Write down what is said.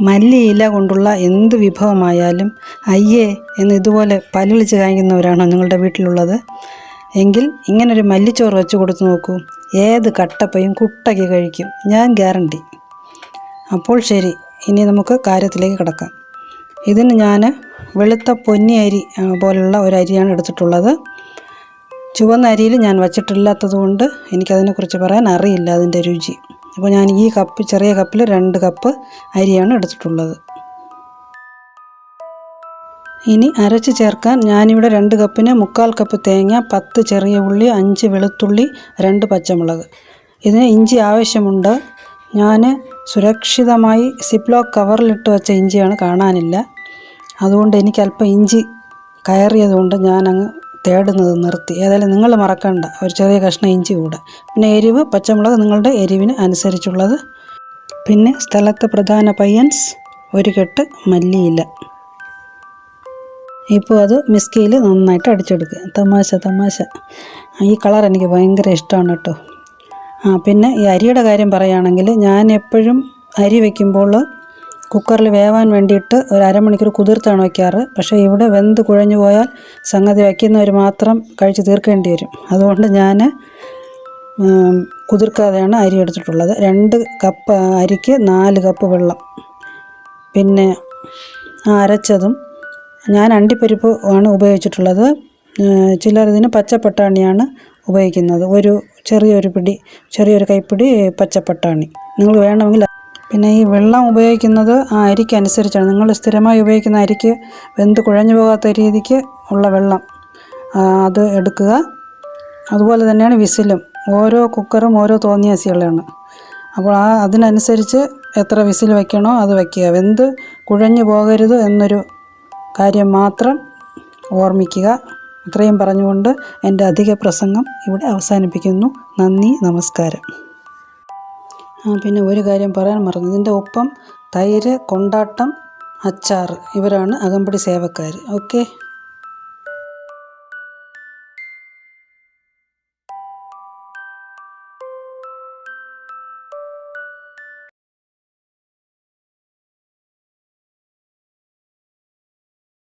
മല്ലിയില കൊണ്ടുള്ള എന്ത് വിഭവമായാലും അയ്യേ എന്ന് ഇതുപോലെ പല്ലിളിച്ച് കാണിക്കുന്നവരാണോ നിങ്ങളുടെ വീട്ടിലുള്ളത്? എങ്കിൽ ഇങ്ങനൊരു മല്ലിച്ചോറ് വെച്ച് കൊടുത്തു നോക്കൂ. ഏത് കട്ടപ്പയും കുട്ടയ്ക്ക് കഴിക്കും. ഞാൻ ഗ്യാരണ്ടി. അപ്പോൾ ശരി ഇനി നമുക്ക് കാര്യത്തിലേക്ക് കിടക്കാം. ഇതിന് ഞാൻ വെളുത്ത പൊന്നി അരി പോലുള്ള ഒരു അരിയാണ് എടുത്തിട്ടുള്ളത്. ചുവന്ന അരിയിൽ ഞാൻ വച്ചിട്ടില്ലാത്തത് കൊണ്ട് എനിക്കതിനെക്കുറിച്ച് പറയാൻ അറിയില്ല അതിന്റെ രുചി. അപ്പോൾ ഞാൻ ഈ കപ്പ് ചെറിയ കപ്പിൽ രണ്ട് കപ്പ് അരിയാണ് എടുത്തിട്ടുള്ളത്. ഇനി അരച്ച് ചേർക്കാൻ ഞാനിവിടെ രണ്ട് കപ്പിന് മുക്കാൽ കപ്പ് തേങ്ങ പത്ത് ചെറിയ ഉള്ളി അഞ്ച് വെളുത്തുള്ളി രണ്ട് പച്ചമുളക്. ഇതിന് ഇഞ്ചി ആവശ്യമുണ്ട്. ഞാൻ സുരക്ഷിതമായി സിപ്ലോക്ക് കവറിലിട്ട് വെച്ച ഇഞ്ചിയാണ് കാണാനില്ല. അതുകൊണ്ട് എനിക്ക് അല്പം ഇഞ്ചി കയറിയതുകൊണ്ട് ഞാനങ്ങ് തേടുന്നത് നിർത്തി. ഏതായാലും നിങ്ങൾ മറക്കണ്ട. ഒരു ചെറിയ കഷ്ണം ഇഞ്ചി കൂടെ. പിന്നെ എരിവ് പച്ചമുളക് നിങ്ങളുടെ എരിവിന് അനുസരിച്ചുള്ളത്. പിന്നെ സ്ഥലത്ത് പ്രധാന പയ്യൻസ് ഒരു കെട്ട് മല്ലിയില. ഇപ്പോൾ അത് മിസ്കിയിൽ നന്നായിട്ട് അടിച്ചെടുക്കുക തമാശ തമാശ. ഈ കളർ എനിക്ക് ഭയങ്കര ഇഷ്ടമാണ് കേട്ടോ. ആ പിന്നെ ഈ അരിയുടെ കാര്യം പറയുകയാണെങ്കിൽ ഞാൻ എപ്പോഴും അരി വയ്ക്കുമ്പോൾ കുക്കറിൽ വേവാൻ വേണ്ടിയിട്ട് ഒരു അരമണിക്കൂർ കുതിർത്താണ് വയ്ക്കാറ്. പക്ഷേ ഇവിടെ വെന്ത് കുഴഞ്ഞു പോയാൽ സംഗതി വയ്ക്കുന്നവർ മാത്രം കഴിച്ച് തീർക്കേണ്ടി വരും. അതുകൊണ്ട് ഞാൻ കുതിർക്കാതെയാണ് അരി എടുത്തിട്ടുള്ളത്. രണ്ട് കപ്പ് അരിക്ക് നാല് കപ്പ് വെള്ളം. പിന്നെ അരച്ചതും ഞാൻ അണ്ടിപ്പരിപ്പ് ആണ് ഉപയോഗിച്ചിട്ടുള്ളത്. ചിലർ ഇതിന് പച്ചപ്പട്ടാണിയാണ് ഉപയോഗിക്കുന്നത്. ഒരു ചെറിയൊരു പിടി ചെറിയൊരു കൈപ്പിടി പച്ചപ്പട്ടാണി. നിങ്ങൾ വേണമെങ്കിൽ പിന്നെ ഈ വെള്ളം ഉപയോഗിക്കുന്നത് ആ അരിക്ക് അനുസരിച്ചാണ്. നിങ്ങൾ സ്ഥിരമായി ഉപയോഗിക്കുന്ന അരിക്ക് വെന്ത് കുഴഞ്ഞു പോകാത്ത രീതിക്ക് ഉള്ള വെള്ളം അത് എടുക്കുക. അതുപോലെ തന്നെയാണ് വിസിലും. ഓരോ കുക്കറും ഓരോ തോന്നിയാസികളാണ് അപ്പോൾ ആ അതിനനുസരിച്ച് എത്ര വിസിൽ വയ്ക്കണോ അത് വയ്ക്കുക വെന്ത് കുഴഞ്ഞു പോകരുത് എന്നൊരു കാര്യം മാത്രം ഓർമ്മിക്കുക. ഇത്രയും പറഞ്ഞുകൊണ്ട് എന്റെ അധിക പ്രസംഗം ഇവിടെ അവസാനിപ്പിക്കുന്നു. നന്ദി നമസ്കാരം. പിന്നെ ഒരു കാര്യം പറയാൻ മറന്നു. ഇതിന്റെ ഒപ്പം തൈര് കൊണ്ടാട്ടം അച്ചാർ ഇവരാണ് അകമ്പടി സേവക്കാർ ഓക്കെ?